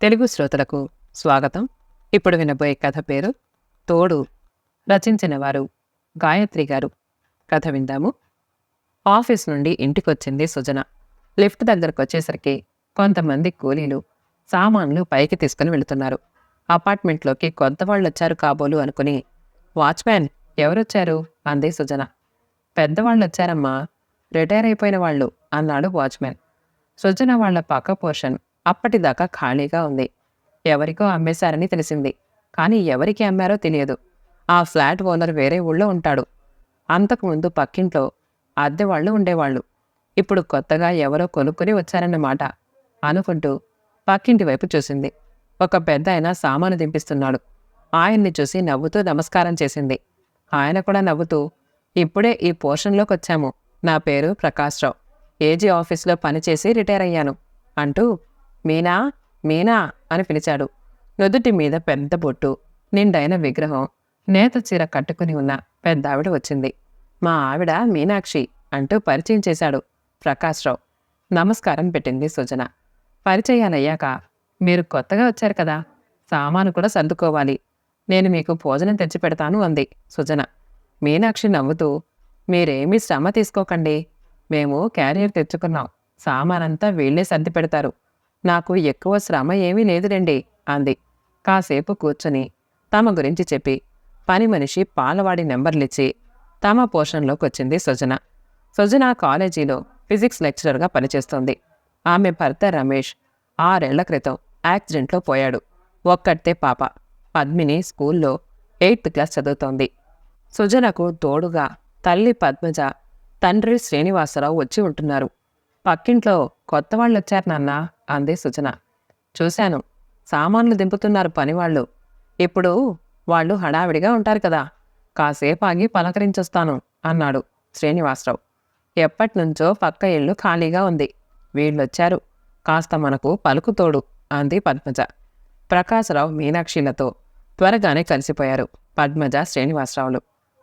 తెలుగు శ్రోతలకు స్వాగతం. ఇప్పుడు వినబోయే కథ పేరు తోడు. రచించిన వారు గాయత్రి గారు. కథ విందాము. ఆఫీస్ నుండి ఇంటికొచ్చింది సుజన. లిఫ్ట్ దగ్గరకు వచ్చేసరికి కొంతమంది కూలీలు సామాన్లు పైకి తీసుకుని వెళుతున్నారు. అపార్ట్మెంట్లోకి కొత్త వాళ్ళు వచ్చారు కాబోలు అనుకుని వాచ్మ్యాన్ ఎవరొచ్చారు? అంది సుజన. పెద్దవాళ్ళు వచ్చారమ్మా రిటైర్ అయిపోయిన వాళ్ళు అన్నాడు వాచ్మ్యాన్. సుజన వాళ్ళ పక్క పోర్షన్ అప్పటిదాకా ఖాళీగా ఉంది. ఎవరికో అమ్మేశారని తెలిసింది. కానీ ఎవరికి అమ్మారో తెలియదు. ఆ ఫ్లాట్ ఓనర్ వేరే ఊళ్ళో ఉంటాడు. అంతకుముందు పక్కింట్లో అద్దె వాళ్ళు ఉండేవాళ్ళు. ఇప్పుడు కొత్తగా ఎవరో కొనుక్కొని వచ్చారన్నమాట అనుకుంటూ పక్కింటి వైపు చూసింది. ఒక పెద్ద ఆయన సామాను దింపిస్తున్నాడు. ఆయన్ని చూసి నవ్వుతూ నమస్కారం చేసింది. ఆయన కూడా నవ్వుతూ ఇప్పుడే ఈ పోర్షన్లోకి వచ్చాము. నా పేరు ప్రకాశ్రావు ఏజీ ఆఫీస్లో పనిచేసి రిటైర్ అయ్యాను అంటూ మీనా మీనా అని పిలిచాడు. నుదుటి మీద పెద్ద బొట్టు నిండైన విగ్రహం నేత చీర కట్టుకుని ఉన్న పెద్ద ఆవిడ వచ్చింది. మా ఆవిడ మీనాక్షి అంటూ పరిచయం చేశాడు ప్రకాశ్రావు. నమస్కారం పెట్టింది సుజన. పరిచయాలయ్యాక మీరు కొత్తగా వచ్చారు కదా సామాను కూడా సర్దుకోవాలి. నేను మీకు భోజనం తెచ్చి పెడతాను అంది సుజన. మీనాక్షి నవ్వుతూ మీరేమీ శ్రమ తీసుకోకండి. మేము క్యారియర్ తెచ్చుకున్నాం. సామానంతా వీళ్ళే సర్ది పెడతారు. నాకు ఎక్కువ శ్రమ ఏమీ లేదులేండి అంది. కాసేపు కూర్చుని తమ గురించి చెప్పి పని మనిషి పాలవాడి నెంబర్లిచ్చి తమ పోర్షన్లోకి వచ్చింది సుజన. సుజన కాలేజీలో ఫిజిక్స్ లెక్చరర్గా పనిచేస్తోంది. ఆమె భర్త రమేష్ ఆరేళ్ళ క్రితం యాక్సిడెంట్లో పోయాడు. ఒక్కటే పాప. పద్మిని స్కూల్లో ఎయిత్ క్లాస్ చదువుతోంది. సుజనకు తోడుగా తల్లి పద్మజ తండ్రి శ్రీనివాసరావు వచ్చి ఉంటున్నారు. పక్కింట్లో కొత్త వాళ్ళు వచ్చారు నాన్న అంది సుజన చూశాను. సామాన్లు దింపుతున్నారు పనివాళ్ళు. ఇప్పుడు వాళ్ళు హడావిడిగా ఉంటారు కదా. కాసేపు ఆగి పలకరించొస్తాను అన్నాడు శ్రీనివాసరావు. ఎప్పటినుంచో పక్క ఇల్లు ఖాళీగా ఉంది. వీళ్ళొచ్చారు. కాస్త మనకు పలుకుతోడు అంది పద్మజ. ప్రకాశరావు మీనాక్షిలతో త్వరగానే కలిసిపోయారు పద్మజ శ్రీనివాసరావులు.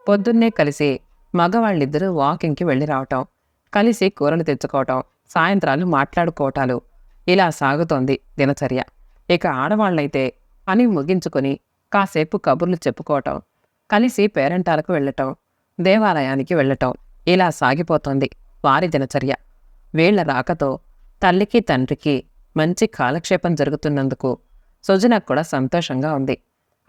పొద్దున్నే కలిసి మగవాళ్ళిద్దరూ వాకింగ్కి వెళ్ళి రావటం కలిసి కూరలు తెచ్చుకోవటం సాయంత్రాలు మాట్లాడుకోవటాలు ఇలా సాగుతోంది దినచర్య. ఇక ఆడవాళ్ళైతే పని ముగించుకొని కాసేపు కబుర్లు చెప్పుకోవటం కలిసి పేరెంటాలకు వెళ్ళటం దేవాలయానికి వెళ్ళటం ఇలా సాగిపోతోంది వారి దినచర్య. వీళ్ళ రాకతో తల్లికి తండ్రికి మంచి కాలక్షేపం జరుగుతున్నందుకు సుజనకు కూడా సంతోషంగా ఉంది.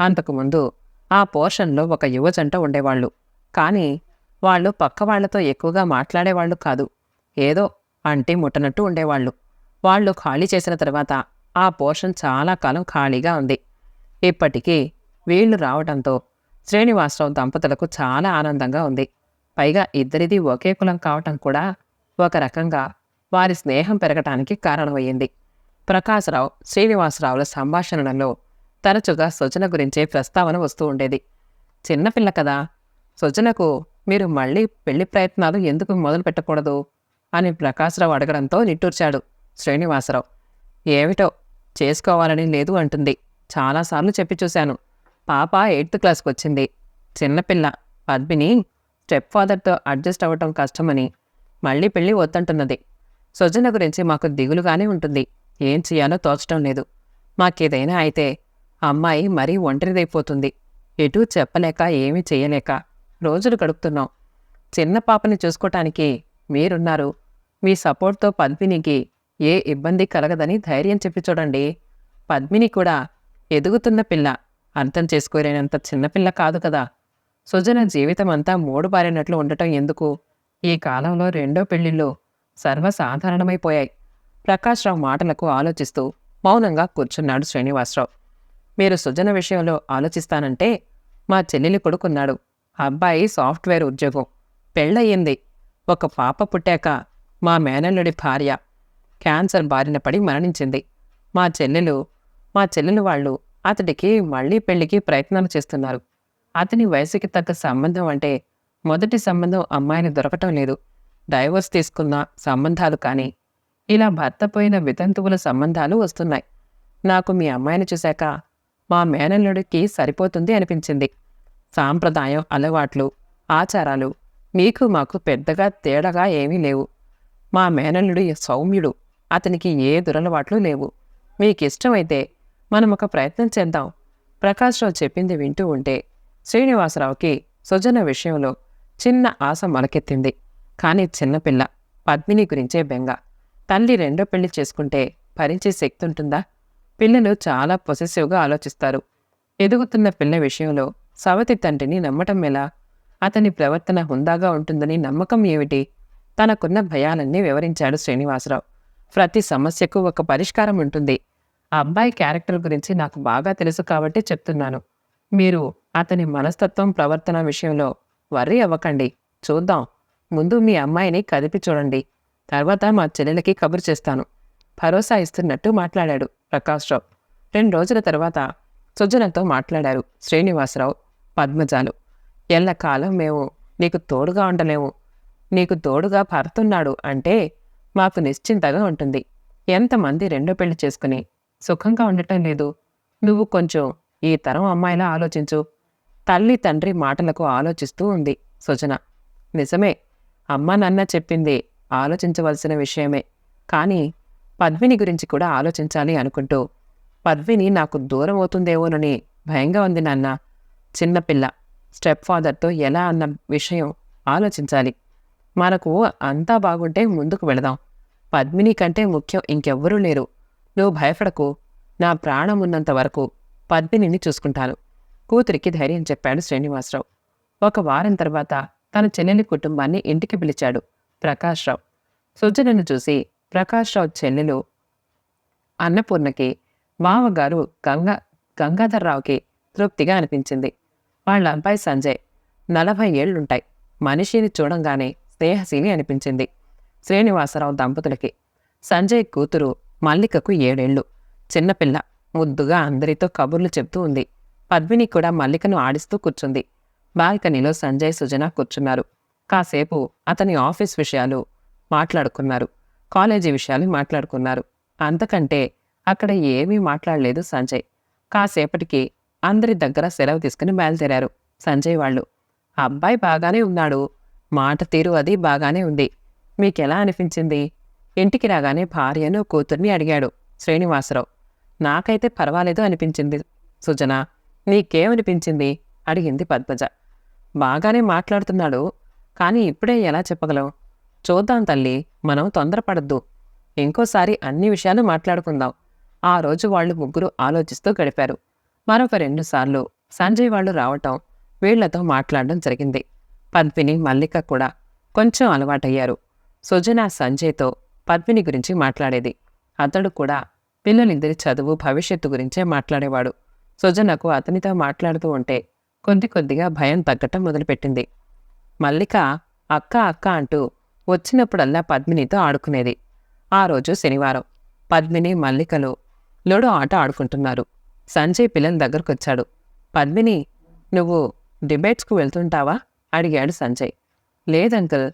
అంతకుముందు ఆ పోర్షన్లో ఒక యువజంట ఉండేవాళ్ళు. కానీ వాళ్ళు పక్క వాళ్ళతో ఎక్కువగా మాట్లాడేవాళ్ళు కాదు. ఏదో అంటే ముట్టనట్టు ఉండేవాళ్ళు. వాళ్ళు ఖాళీ చేసిన తర్వాత ఆ పోర్షన్ చాలా కాలం ఖాళీగా ఉంది. ఇప్పటికీ వీళ్ళు రావడంతో శ్రీనివాసరావు దంపతులకు చాలా ఆనందంగా ఉంది. పైగా ఇద్దరిది ఒకే కులం కావటం కూడా ఒక రకంగా వారి స్నేహం పెరగటానికి కారణమయ్యింది. ప్రకాశరావు శ్రీనివాసరావుల సంభాషణలలో తరచుగా సుజన గురించే ప్రస్తావన వస్తూ ఉండేది. చిన్నపిల్ల కదా. సుజనకు మీరు మళ్ళీ పెళ్ళి ప్రయత్నాలు ఎందుకు మొదలు పెట్టకూడదు అని ప్రకాశరావు అడగడంతో నిట్టూర్చాడు. శ్రీనివాసరావు ఏమిటో? చేసుకోవాలని లేదు అంటుంది. చాలాసార్లు చెప్పి చూశాను. పాప ఎయిత్ క్లాస్కి వచ్చింది. చిన్నపిల్ల పద్మిని స్టెప్ ఫాదర్తో అడ్జస్ట్ అవ్వటం కష్టమని మళ్ళీ పెళ్ళి వద్దంటున్నది. సుజన గురించి మాకు దిగులుగానే ఉంటుంది. ఏం చేయాలో తోచటం లేదు. మాకేదైనా అయితే అమ్మాయి మరీ ఒంటరిదైపోతుంది. ఎటూ చెప్పలేక ఏమీ చేయలేక రోజులు గడుపుతున్నాం. చిన్న పాపని చూసుకోటానికి మీరున్నారు. మీ సపోర్ట్తో పద్మినికి ఏ ఇబ్బంది కలగదని ధైర్యం చెప్పి చూడండి. పద్మిని కూడా ఎదుగుతున్న పిల్ల అర్థం చేసుకోలేనంత చిన్నపిల్ల కాదు కదా. సుజన జీవితం అంతా మూడు బారినట్లు ఉండటం ఎందుకు? ఈ కాలంలో రెండో పెళ్ళిళ్ళు సర్వసాధారణమైపోయాయి. ప్రకాశ్రావు మాటలకు ఆలోచిస్తూ మౌనంగా కూర్చున్నాడు శ్రీనివాసరావు. మీరు సుజన విషయంలో ఆలోచిస్తానంటే మా చెల్లెలి కొడుకున్నాడు. అబ్బాయి సాఫ్ట్వేర్ ఉద్యోగం. పెళ్ళయింది. ఒక పాప పుట్టాక మా మేనల్లుడి భార్య క్యాన్సర్ బారిన పడి మరణించింది. మా చెల్లెలు మా చెల్లెలు వాళ్ళు అతడికి మళ్ళీ పెళ్ళికి ప్రయత్నాలు చేస్తున్నారు. అతని వయసుకి తగ్గ సంబంధం అంటే మొదటి సంబంధం అమ్మాయిని దొరకటం లేదు. డైవోర్స్ తీసుకున్న సంబంధాలు కానీ ఇలా భర్త పోయిన వితంతువుల సంబంధాలు వస్తున్నాయి. నాకు మీ అమ్మాయిని చూశాక మా మేనల్లుడికి సరిపోతుంది అనిపించింది. సాంప్రదాయం అలవాట్లు ఆచారాలు మీకు మాకు పెద్దగా తేడాగా ఏమీ లేవు. మా మేనల్లుడు సౌమ్యుడు. అతనికి ఏ దురలవాట్లు లేవు. మీకిష్టమైతే మనం ఒక ప్రయత్నం చేద్దాం. ప్రకాశ్రావు చెప్పింది వింటూ ఉంటే శ్రీనివాసరావుకి సుజన విషయంలో చిన్న ఆశ మొలకెత్తింది కానీ చిన్నపిల్ల పద్మిని గురించే బెంగ. తల్లి రెండో పెళ్ళి చేసుకుంటే భరించే శక్తి ఉంటుందా పిల్లలు చాలా పొసెసివ్గా ఆలోచిస్తారు. ఎదుగుతున్న పిల్ల విషయంలో సవతి తండ్రిని నమ్మటం ఎలా? అతని ప్రవర్తన హుందాగా ఉంటుందని నమ్మకం ఏమిటి? తనకున్న భయాలన్నీ వివరించాడు శ్రీనివాసరావు. ప్రతి సమస్యకు ఒక పరిష్కారం ఉంటుంది. ఆ అబ్బాయి క్యారెక్టర్ గురించి నాకు బాగా తెలుసు కాబట్టి చెప్తున్నాను. మీరు అతని మనస్తత్వం ప్రవర్తన విషయంలో వర్రీ అవ్వకండి. చూద్దాం. ముందు మీ అమ్మాయిని కదిపి చూడండి. తర్వాత మా చెల్లెలకి కబురు చేస్తాను. భరోసా ఇస్తున్నట్టు మాట్లాడాడు ప్రకాశ్రావు రెండు రోజుల తర్వాత సుజనతో మాట్లాడారు శ్రీనివాసరావు పద్మజాలు. ఎల్లకాలం మేము నీకు తోడుగా ఉండలేము. నీకు తోడుగా భర్తున్నాడు అంటే మాకు నిశ్చింతగా ఉంటుంది. ఎంతమంది రెండో పెళ్ళి చేసుకుని సుఖంగా ఉండటం లేదు. నువ్వు కొంచెం ఈ తరం అమ్మాయిలా ఆలోచించు. తల్లి తండ్రి మాటలకు ఆలోచిస్తూ ఉంది సుజన. నిజమే అమ్మ నాన్న చెప్పింది ఆలోచించవలసిన విషయమే. కానీ పద్మిని గురించి కూడా ఆలోచించాలి అనుకుంటూ పద్మిని నాకు దూరం అవుతుందేమోనని భయంగా ఉంది నాన్న. చిన్నపిల్ల స్టెప్ ఫాదర్తో ఎలా అన్న విషయం ఆలోచించాలి. మనకు అంతా బాగుంటే ముందుకు వెళదాం. పద్మిని కంటే ముఖ్యం ఇంకెవ్వరూ లేరు. నువ్వు భయపడకు. నా ప్రాణం ఉన్నంత వరకు పద్మినిని చూసుకుంటాను. కూతురికి ధైర్యం చెప్పాడు శ్రీనివాసరావు. ఒక వారం తర్వాత తన చెల్లెలి కుటుంబాన్ని ఇంటికి పిలిచాడు ప్రకాశ్రావు. సుజనను చూసి ప్రకాశ్రావు చెల్లెలు అన్నపూర్ణకి మామగారు గంగా గంగాధర్రావుకి తృప్తిగా అనిపించింది. వాళ్ళ అబ్బాయి సంజయ్ నలభై ఏళ్ళుంటాయి మనిషిని చూడంగానే స్నేహశీలి అనిపించింది. శ్రీనివాసరావు దంపతులకి. సంజయ్ కూతురు మల్లికకు ఏడేళ్ళు. చిన్నపిల్ల ముద్దుగా అందరితో కబుర్లు చెప్తూ ఉంది. పద్మిని కూడా మల్లికను ఆడిస్తూ కూర్చుంది. బాల్కనీలో సంజయ్ సుజన కూర్చున్నారు. కాసేపు అతని ఆఫీస్ విషయాలు మాట్లాడుకున్నారు. కాలేజీ విషయాలు మాట్లాడుకున్నారు. అంతకంటే అక్కడ ఏమీ మాట్లాడలేదు సంజయ్. కాసేపటికి అందరి దగ్గర సెలవు తీసుకుని బయలుదేరారు సంజయ్ వాళ్ళు. అబ్బాయి బాగానే ఉన్నాడు. మాట తీరు అది బాగానే ఉంది. మీకెలా అనిపించింది? ఇంటికి రాగానే భార్యను కూతుర్ని అడిగాడు శ్రీనివాసరావు. నాకైతే పర్వాలేదు అనిపించింది. సుజన నీకేమనిపించింది? అడిగింది పద్మజ. బాగానే మాట్లాడుతున్నాడు. కానీ ఇప్పుడే ఎలా చెప్పగలం? చూద్దాం తల్లి మనం తొందరపడద్దు. ఇంకోసారి అన్ని విషయాలు మాట్లాడుకుందాం. ఆ రోజు వాళ్ళు ముగ్గురు ఆలోచిస్తూ గడిపారు. మరొక రెండుసార్లు సంజయ్ వాళ్ళు రావటం వీళ్ళతో మాట్లాడడం జరిగింది. పద్మిని మల్లిక కూడా కొంచెం అలవాటయ్యారు. సుజన సంజయ్తో పద్మిని గురించి మాట్లాడేది. అతడు కూడా పిల్లలిద్దరి చదువు భవిష్యత్తు గురించే మాట్లాడేవాడు. సుజనకు అతనితో మాట్లాడుతూ ఉంటే కొద్ది కొద్దిగా భయం తగ్గటం మొదలుపెట్టింది. మల్లిక అక్క అక్క అంటూ వచ్చినప్పుడల్లా పద్మినితో ఆడుకునేది. ఆ రోజు శనివారం పద్మిని మల్లికలు లూడో ఆట ఆడుకుంటున్నారు. సంజయ్ పిల్లల దగ్గరకొచ్చాడు. పద్మిని నువ్వు డిబేట్స్కు వెళ్తుంటావా? అడిగాడు సంజయ్. లేదంకల్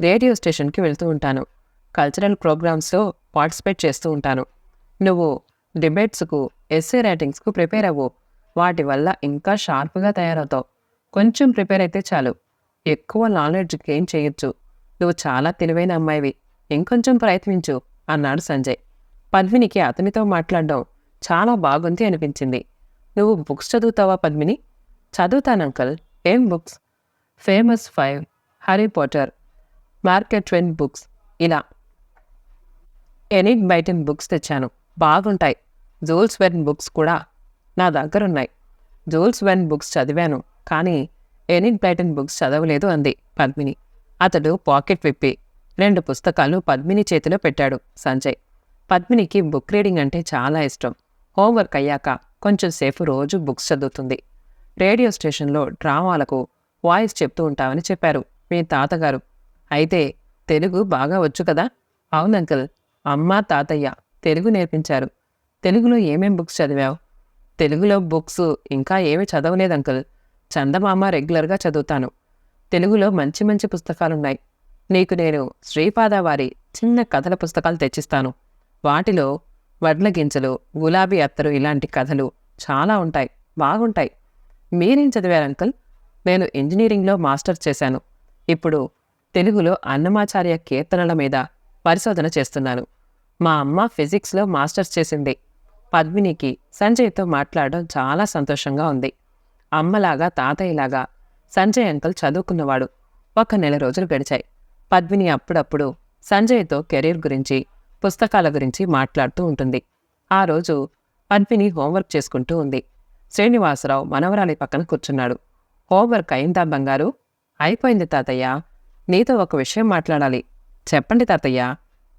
రేడియో స్టేషన్కి వెళ్తూ ఉంటాను. కల్చరల్ ప్రోగ్రామ్స్లో పార్టిసిపేట్ చేస్తూ ఉంటాను. నువ్వు డిబేట్స్కు ఎస్ఏ రైటింగ్స్కు ప్రిపేర్ అవ్వు. వాటి వల్ల ఇంకా షార్ప్గా తయారవుతావు. కొంచెం ప్రిపేర్ అయితే చాలు. ఎక్కువ నాలెడ్జ్ గెయిన్ చేయొచ్చు. నువ్వు చాలా తెలివైన అమ్మాయివి. ఇంకొంచెం ప్రయత్నించు అన్నాడు సంజయ్. పద్మినికి అతనితో మాట్లాడడం చాలా బాగుంది అనిపించింది. నువ్వు బుక్స్ చదువుతావా పద్మిని? చదువుతాను అంకల్. ఏం books? Famous Five Harry Potter market trend books ఇలా. ఎనిట్ బైటన్ బుక్స్ తెచ్చాను. బాగుంటాయి. జూల్స్ వెన్ బుక్స్ కూడా నా దగ్గర ఉన్నాయి జూల్స్ వెన్ బుక్స్ చదివాను కానీ ఎనిట్ బైటన్ బుక్స్ చదవలేదు అంది పద్మిని. అతడు పాకెట్ విప్పి రెండు పుస్తకాలు పద్మిని చేతిలో పెట్టాడు సంజయ్. పద్మినికి బుక్ రీడింగ్ అంటే చాలా ఇష్టం. హోంవర్క్ అయ్యాక కొంచెం సేపు రోజు బుక్స్ చదువుతుంది. రేడియో స్టేషన్లో డ్రామాలకు వాయిస్ చెప్తూ ఉంటామని చెప్పారు మీ తాతగారు. అయితే తెలుగు బాగా వచ్చు కదా? అవును అంకుల్. అమ్మ తాతయ్య తెలుగు నేర్పించారు. తెలుగులో ఏమేం బుక్స్ చదివావు? తెలుగులో బుక్స్ ఇంకా ఏమీ చదవలేదు అంకుల్. చందమామ రెగ్యులర్గా చదువుతాను. తెలుగులో మంచి మంచి పుస్తకాలున్నాయి. నీకు నేను శ్రీపాద వారి చిన్న కథల పుస్తకాలు తెచ్చిస్తాను. వాటిలో వడ్ల గింజలు గులాబీ అత్తరు ఇలాంటి కథలు చాలా ఉంటాయి. బాగుంటాయి. మీరేం చదివారు అంకుల్? నేను ఇంజనీరింగ్లో మాస్టర్స్ చేశాను. ఇప్పుడు తెలుగులో అన్నమాచార్య కీర్తనల మీద పరిశోధన చేస్తున్నాను. మా అమ్మ ఫిజిక్స్లో మాస్టర్స్ చేసింది. పద్మినికి సంజయ్తో మాట్లాడడం చాలా సంతోషంగా ఉంది. అమ్మలాగా తాతయ్యలాగా సంజయ్ అంకుల్ చదువుకున్నవాడు. ఒక నెల రోజులు గడిచాయి. పద్మిని అప్పుడప్పుడు సంజయ్తో కెరీర్ గురించి పుస్తకాల గురించి మాట్లాడుతూ ఉంటుంది. ఆ రోజు పద్మిని హోంవర్క్ చేసుకుంటూ ఉంది. శ్రీనివాసరావు మనవరాలి పక్కన కూర్చున్నాడు. హోంవర్క్ అయిందా బంగారు? అయిపోయింది తాతయ్య. నీతో ఒక విషయం మాట్లాడాలి. చెప్పండి తాతయ్య.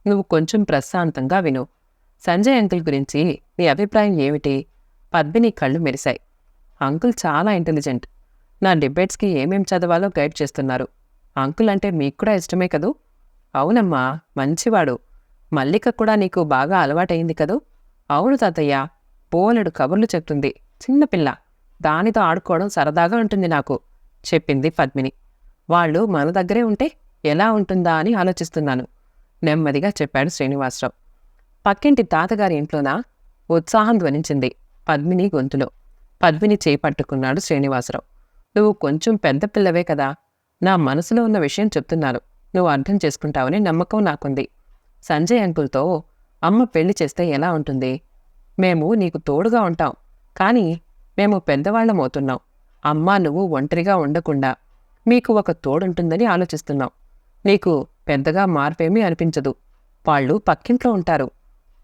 నువ్వు కొంచెం ప్రశాంతంగా విను. సంజయ్ అంకుల్ గురించి నీ అభిప్రాయం ఏమిటి? పద్మిని కళ్ళు మెరిశాయి. అంకుల్ చాలా ఇంటెలిజెంట్. నా డిబేట్స్కి ఏమేం చదవాలో గైడ్ చేస్తున్నారు. అంకుల్ అంటే మీకు కూడా ఇష్టమే కదూ? అవునమ్మా మంచివాడు. మల్లిక కూడా నీకు బాగా అలవాటయింది కదూ? అవును తాతయ్య. పోలెడు కబుర్లు చెప్తుంది. చిన్నపిల్ల దానితో ఆడుకోవడం సరదాగా ఉంటుంది నాకు చెప్పింది పద్మిని. వాళ్ళు మన దగ్గరే ఉంటే ఎలా ఉంటుందా అని ఆలోచిస్తున్నాను నెమ్మదిగా చెప్పాడు శ్రీనివాసరావు. పక్కింటి తాతగారి ఇంట్లోనా? ఉత్సాహం ధ్వనించింది పద్మిని గొంతులో. పద్మిని చేపట్టుకున్నాడు శ్రీనివాసరావు. నువ్వు కొంచెం పెద్ద పిల్లవే కదా. నా మనసులో ఉన్న విషయం చెప్తున్నాను. నువ్వు అర్థం చేసుకుంటావని నమ్మకం నాకుంది. సంజయ్ అంకుల్తో అమ్మ పెళ్ళి చేస్తే ఎలా ఉంటుంది? మేము నీకు తోడుగా ఉంటాం. కానీ మేము పెద్దవాళ్ళం అవుతున్నాం నువ్వు ఒంటరిగా ఉండకుండా మీకు ఒక తోడుంటుందని ఆలోచిస్తున్నాం. నీకు పెద్దగా మార్పేమీ అనిపించదు. వాళ్ళు పక్కింట్లో ఉంటారు.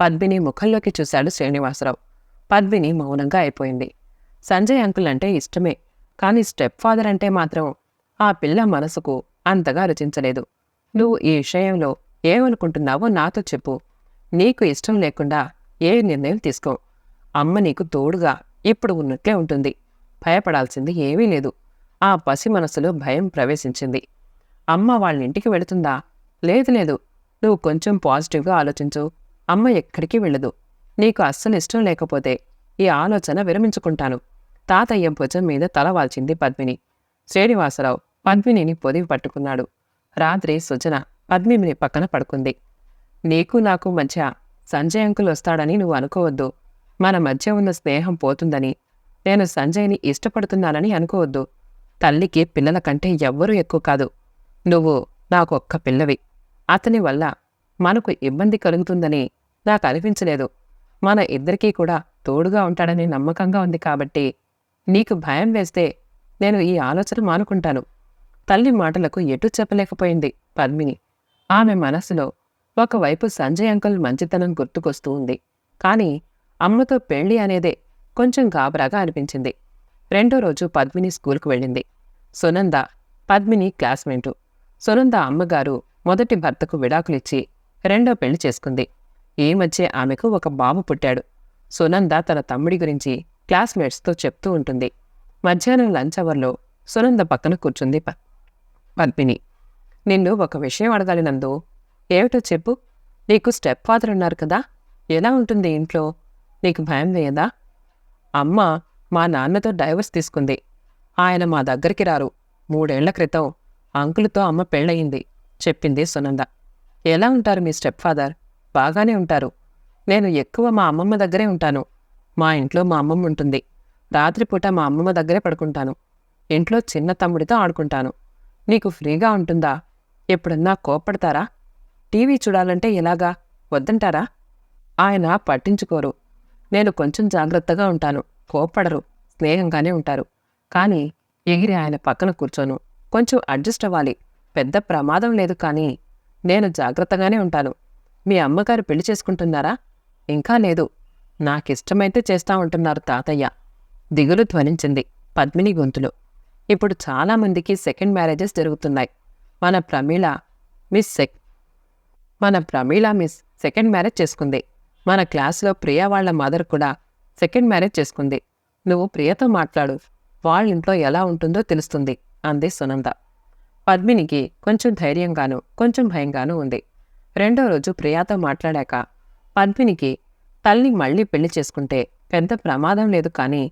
పద్మిని ముఖంలోకి చూశాడు శ్రీనివాసరావు. పద్మిని మౌనంగా అయిపోయింది. సంజయ్ అంకుల్ అంటే ఇష్టమే కానీ స్టెప్ ఫాదర్ అంటే మాత్రం ఆ పిల్ల మనసుకు అంతగా రుచించలేదు. నువ్వు ఈ విషయంలో ఏమనుకుంటున్నావో నాతో చెప్పు. నీకు ఇష్టం లేకుండా ఏ నిర్ణయం తీసుకో. అమ్మ నీకు తోడుగా ఇప్పుడు ఉన్నట్లే ఉంటుంది. భయపడాల్సింది ఏమీ లేదు. ఆ పసి మనసులో భయం ప్రవేశించింది. అమ్మ వాళ్ళ ఇంటికి వెళుతుందా? లేదు లేదు. నువ్వు కొంచెం పాజిటివ్గా ఆలోచించు. అమ్మ ఎక్కడికి వెళ్ళదు. నీకు అస్సలు ఇష్టం లేకపోతే ఈ ఆలోచన విరమించుకుంటాను. తాతయ్య భుజం మీద తల వాల్చింది పద్మిని. శ్రీనివాసరావు పద్మినిని పొదివి పట్టుకున్నాడు. రాత్రి సుజన పద్మిని పక్కన పడుకుంది. నీకు నాకు మధ్య సంజయ్ అంకుల్ వస్తాడని నువ్వు అనుకోవద్దు. మన మధ్య ఉన్న స్నేహం పోతుందని నేను సంజయ్ని ఇష్టపడుతున్నానని అనుకోవద్దు. తల్లికి పిల్లల కంటే ఎవ్వరూ ఎక్కువ కాదు. నువ్వు నాకొక్క పిల్లవి. అతని వల్ల మనకు ఇబ్బంది కలుగుతుందని నాకు అనిపించలేదు. మన ఇద్దరికీ కూడా తోడుగా ఉంటాడని నమ్మకంగా ఉంది కాబట్టి నీకు భయం వేస్తే నేను ఈ ఆలోచన మానుకుంటాను. తల్లి మాటలకు ఎటు చెప్పలేకపోయింది పద్మిని. ఆమె మనసులో ఒకవైపు సంజయ్ అంకుల్ మంచితనం గుర్తుకొస్తూ ఉంది. కానీ అమ్మతో పెళ్ళి అనేదే కొంచెం గాబరాగా అనిపించింది. రెండో రోజు పద్మిని స్కూల్కు వెళ్ళింది. సునంద పద్మిని క్లాస్మేటు. సునంద అమ్మగారు మొదటి భర్తకు విడాకులిచ్చి రెండో పెళ్ళి చేసుకుంది. ఈ మధ్య ఆమెకు ఒక బాబు పుట్టాడు. సునంద తన తమ్ముడి గురించి క్లాస్మేట్స్తో చెప్తూ ఉంటుంది. మధ్యాహ్నం లంచ్ అవర్లో సునంద పక్కన కూర్చుంది ప- పద్మిని. నిన్ను ఒక విషయం అడగాలి నందు. ఏమిటో చెప్పు. నీకు స్టెప్ ఫాదర్ ఉన్నారు కదా. ఎలా ఉంటుంది ఇంట్లో? నీకు భయం వేయదా? అమ్మ మా నాన్నతో డైవర్స్ తీసుకుంది. ఆయన మా దగ్గరికి రారు. మూడేళ్ళ క్రితం అంకులతో అమ్మ పెళ్ళయింది చెప్పింది సునంద. ఎలా ఉంటారు మీ స్టెప్ ఫాదర్ బాగానే ఉంటారు. నేను ఎక్కువ మా అమ్మమ్మ దగ్గరే ఉంటాను. మా ఇంట్లో మా అమ్మమ్మ ఉంటుంది. రాత్రిపూట మా అమ్మమ్మ దగ్గరే పడుకుంటాను. ఇంట్లో చిన్న తమ్ముడితో ఆడుకుంటాను. నీకు ఫ్రీగా ఉంటుందా? ఎప్పుడన్నా కోప్పడతారా? టీవీ చూడాలంటే ఎలాగా? వద్దంటారా? ఆయన పట్టించుకోరు. నేను కొంచెం జాగ్రత్తగా ఉంటాను. కోప్పడరు. స్నేహంగానే ఉంటారు. కానీ ఎగిరి ఆయన పక్కన కూర్చోను. కొంచెం అడ్జస్ట్ అవ్వాలి. పెద్ద ప్రమాదం లేదు కానీ నేను జాగ్రత్తగానే ఉంటాను. మీ అమ్మగారు పెళ్ళి చేసుకుంటున్నారా? ఇంకా లేదు. నాకిష్టమైతే చేస్తా ఉంటున్నారు తాతయ్య. దిగులు ధ్వనించింది పద్మిని గొంతులో. ఇప్పుడు చాలామందికి సెకండ్ మ్యారేజెస్ జరుగుతున్నాయి. మన ప్రమీళ మిస్ సెక్ మన ప్రమీళ మిస్ సెకండ్ మ్యారేజ్ చేసుకుంది. మన క్లాసులో ప్రియా వాళ్ళ మదర్ కూడా సెకండ్ మ్యారేజ్ చేసుకుంది. నువ్వు ప్రియతో మాట్లాడు. వాళ్ళ ఇంట్లో ఎలా ఉంటుందో తెలుస్తుంది అంది సునంద. పద్మినికి కొంచెం ధైర్యంగాను కొంచెం భయంగానూ ఉంది. రెండో రోజు ప్రియాతో మాట్లాడాక పద్మినికి తల్లి మళ్ళీ పెళ్ళి చేసుకుంటే పెద్ద ప్రమాదం లేదు కానీ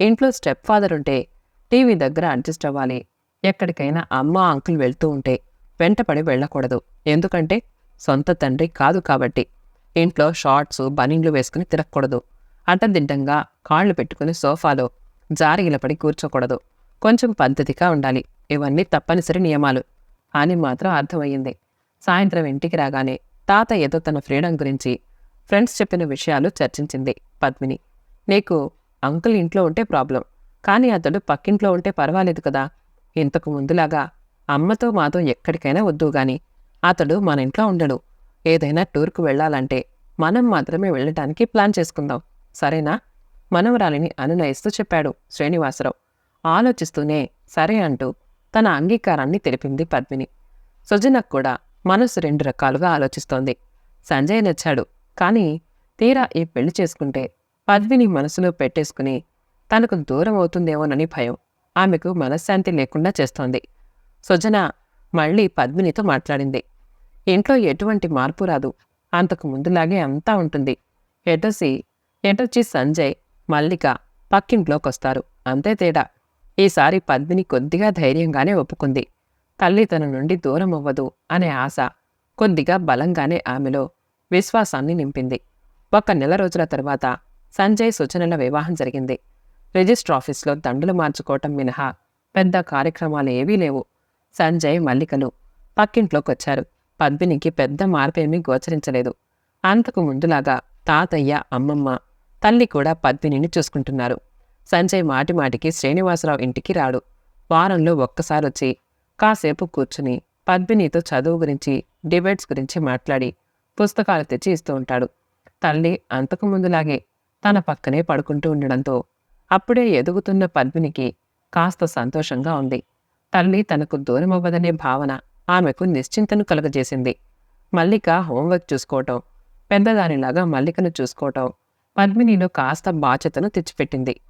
ఇంట్లో స్టెప్ ఫాదర్ ఉంటే టీవీ దగ్గర అడ్జస్ట్ అవ్వాలి. ఎక్కడికైనా అమ్మ అంకుల్ వెళ్తూ ఉంటే వెంటపడి వెళ్ళకూడదు. ఎందుకంటే సొంత తండ్రి కాదు కాబట్టి. ఇంట్లో షార్ట్స్ బనీన్లు వేసుకుని తిరగకూడదు. అడ్డదిడ్డంగా కాళ్ళు పెట్టుకుని సోఫాలో జారిగిలపడి కూర్చోకూడదు. కొంచెం పద్ధతిగా ఉండాలి. ఇవన్నీ తప్పనిసరి నియమాలు. అని మాత్రం అర్థమయ్యింది. సాయంత్రం ఇంటికి రాగానే తాత ఏదో తన ఫ్రీడమ్ గురించి ఫ్రెండ్స్ చెప్పిన విషయాలు చర్చించింది పద్మిని. నీకు అంకుల్ ఇంట్లో ఉంటే ప్రాబ్లం కానీ అతడు పక్కింట్లో ఉంటే పర్వాలేదు కదా. ఇంతకు ముందులాగా అమ్మతో మాతో ఎక్కడికైనా వద్దు గాని అతడు మన ఇంట్లో ఉండడు. ఏదైనా టూర్కు వెళ్ళాలంటే మనం మాత్రమే వెళ్ళటానికి ప్లాన్ చేసుకుందాం. సరేనా? మనవరాలిని అనునయిస్తూ చెప్పాడు శ్రీనివాసరావు. ఆలోచిస్తూనే సరే అంటూ తన అంగీకారాన్ని తెలిపింది పద్మిని. సుజనకు కూడా మనసు రెండు రకాలుగా ఆలోచిస్తోంది. సంజయ్ నచ్చాడు. కానీ తీరా ఈ పెళ్ళి చేసుకుంటే పద్మిని మనసులో పెట్టేసుకుని తనకు దూరం అవుతుందేమోనని భయం. ఆమెకు మనశ్శాంతి లేకుండా చేస్తోంది. సుజన మళ్ళీ పద్మినితో మాట్లాడింది. ఇంట్లో ఎటువంటి మార్పు రాదు. అంతకు ముందులాగే అంతా ఉంటుంది. ఎటొసి ఎటొచ్చి సంజయ్ మల్లిక పక్కింట్లోకొస్తారు అంతే తేడా. ఈసారి పద్మిని కొద్దిగా ధైర్యంగానే ఒప్పుకుంది. తల్లి తన నుండి దూరం అవ్వదు అనే ఆశ కొద్దిగా బలంగానే ఆమెలో విశ్వాసాన్ని నింపింది. ఒక నెల రోజుల తర్వాత సంజయ్ సుచనల వివాహం జరిగింది. రిజిస్టర్ ఆఫీస్లో దండలు మార్చుకోవటం మినహా పెద్ద కార్యక్రమాలు ఏవీ లేవు. సంజయ్ మల్లికలు పక్కింట్లోకొచ్చారు. పద్మినికి పెద్ద మార్పేమీ గోచరించలేదు. అంతకు ముందులాగా తాతయ్య అమ్మమ్మ తల్లి కూడా పద్మినిని చూసుకుంటున్నారు. సంజయ్ మాటిమాటికి శ్రీనివాసరావు ఇంటికి రాడు. వారంలో ఒక్కసారి వచ్చి కాసేపు కూర్చుని పద్మినితో చదువు గురించి డిబేట్స్ గురించి మాట్లాడి పుస్తకాలు తెచ్చి ఇస్తూ ఉంటాడు. తల్లి అంతకు ముందులాగే తన పక్కనే పడుకుంటూ ఉండడంతో అప్పుడే ఎదుగుతున్న పద్మినికి కాస్త సంతోషంగా ఉంది. తల్లి తనకు దూరమవ్వదనే భావన ఆమెకు నిశ్చింతను కలుగజేసింది. మల్లిక హోంవర్క్ చూసుకోవటం పెద్దదానిలాగా మల్లికను చూసుకోవటం పద్మినిలో కాస్త బాధ్యతను తెచ్చిపెట్టింది.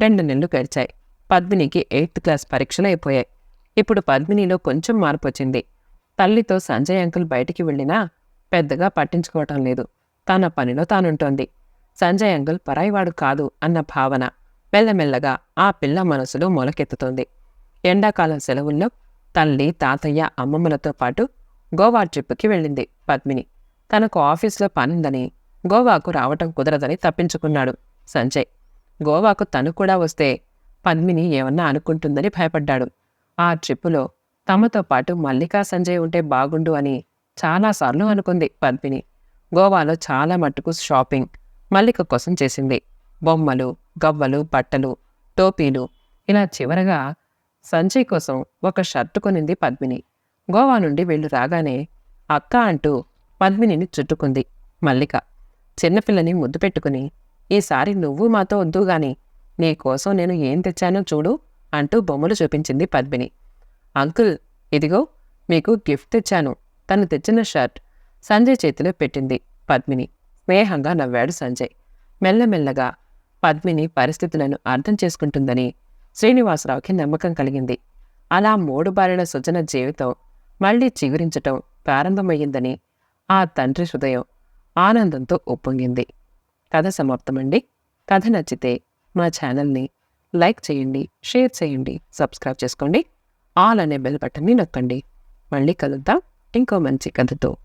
రెండు నెలలు గడిచాయి. పద్మినికి ఎయిత్ క్లాస్ పరీక్షలు అయిపోయాయి. ఇప్పుడు పద్మినిలో కొంచెం మార్పు వచ్చింది. తల్లితో సంజయ్ అంకుల్ బయటికి వెళ్ళినా పెద్దగా పట్టించుకోవటం లేదు. తన పనిలో తానుంటోంది. సంజయ్ అంకుల్ పరాయివాడు కాదు అన్న భావన మెల్లమెల్లగా ఆ పిల్ల మనసులో మొలకెత్తుతోంది. ఎండాకాలం సెలవుల్లో తల్లి తాతయ్య అమ్మమ్మలతో పాటు గోవా ట్రిప్కి వెళ్ళింది పద్మిని. తనకు ఆఫీస్లో పనుందని గోవాకు రావటం కుదరదని తప్పించుకున్నాడు సంజయ్. గోవాకు తను కూడా వస్తే పద్మిని ఏమన్నా అనుకుంటుందని భయపడ్డాడు. ఆ ట్రిప్పులో తమతో పాటు మల్లికా సంజయ్ ఉంటే బాగుండు అని చాలాసార్లు అనుకుంది పద్మిని. గోవాలో చాలా మట్టుకు షాపింగ్ మల్లిక కోసం చేసింది. బొమ్మలు గవ్వలు బట్టలు టోపీలు ఇలా చివరగా సంజయ్ కోసం ఒక షర్టు కొనింది పద్మిని. గోవా నుండి వెళ్ళు రాగానే అక్క అంటూ పద్మినిని చుట్టుకుంది మల్లిక. చిన్నపిల్లని ముద్దు పెట్టుకుని ఈసారి నువ్వు మాతో వద్దు గాని నీ కోసం నేను ఏం తెచ్చానో చూడు అంటూ బొమ్మలు చూపించింది పద్మిని. అంకుల్ ఇదిగో మీకు గిఫ్ట్ తెచ్చాను. తను తెచ్చిన షర్ట్ సంజయ్ చేతిలో పెట్టింది పద్మిని. స్నేహంగా నవ్వాడు సంజయ్. మెల్లమెల్లగా పద్మిని పరిస్థితులను అర్థం చేసుకుంటుందని శ్రీనివాసరావుకి నమ్మకం కలిగింది. అలా మూడుబారిన సుజన జీవితం మళ్ళీ చిగురించటం ప్రారంభమయ్యిందని ఆ తండ్రి హృదయం ఆనందంతో ఒప్పొంగింది కథ సమాప్తమండి. కథ నచ్చితే మా ఛానల్ని లైక్ చేయండి షేర్ చేయండి సబ్స్క్రైబ్ చేసుకోండి. ఆల్ అనే బెల్ బటన్ని నొక్కండి. మళ్ళీ కలుద్దాం. ఇంకో మంచి కథతో.